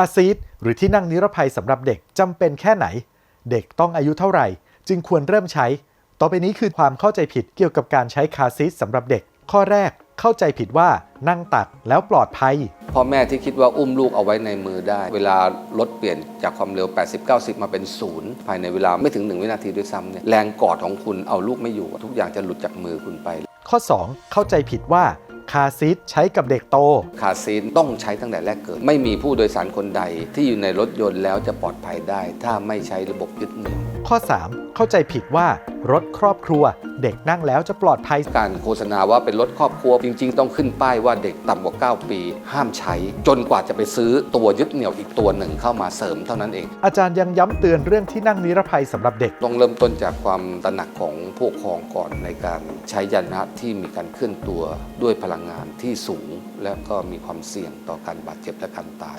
าร์ซีทหรือที่นั่งนิรภัยสำหรับเด็กจำเป็นแค่ไหน เด็กต้องอายุเท่าไหร่ จึงควรเริ่มใช้ ต่อไปนี้คือความเข้าใจผิดเกี่ยวกับการใช้คาร์ซีทสำหรับเด็ก ข้อแรกเข้าใจผิดว่านั่งตักแล้วปลอดภัย พ่อแม่ที่คิดว่าอุ้มลูกเอาไว้ในมือได้ เวลารถเปลี่ยนจากความเร็ว 80-90 มาเป็นศูนย์ภายในเวลาไม่ถึง 1 วินาทีด้วยซ้ำเนี่ยแรงกอดของคุณเอาลูกไม่อยู่ ทุกอย่างจะหลุดจากมือคุณไป ข้อ 2 เข้าใจผิดว่า คาร์ซีทใช้กับเด็กโต คาร์ซีทต้องใช้ตั้งแต่แรกเกิด ไม่มีผู้โดยสารคนใด ที่อยู่ในรถยนต์แล้วจะปลอดภัยได้ ถ้าไม่ใช้ระบบยึดเหนี่ยวข้อ 3 เข้าใจผิดว่า รถครอบครัว เด็กนั่งแล้วจะปลอดภัย การโฆษณาว่าเป็นรถครอบครัวจริง ๆ ต้องขึ้นป้ายว่าเด็กต่ำกว่า 9 ปี ห้ามใช้ จนกว่าจะไปซื้อตัวยึดเหนี่ยวอีกตัวหนึ่งเข้ามาเสริมเท่านั้นเอง อาจารย์ยังย้ำเตือนเรื่องที่นั่งนิรภัยสำหรับเด็ก ต้องเริ่มต้นจากความตระหนักของผู้ปกครองก่อนในการใช้ยานพาหนะที่มีการเคลื่อนตัวด้วยพลังงานที่สูง และก็มีความเสี่ยงต่อการบาดเจ็บและการตาย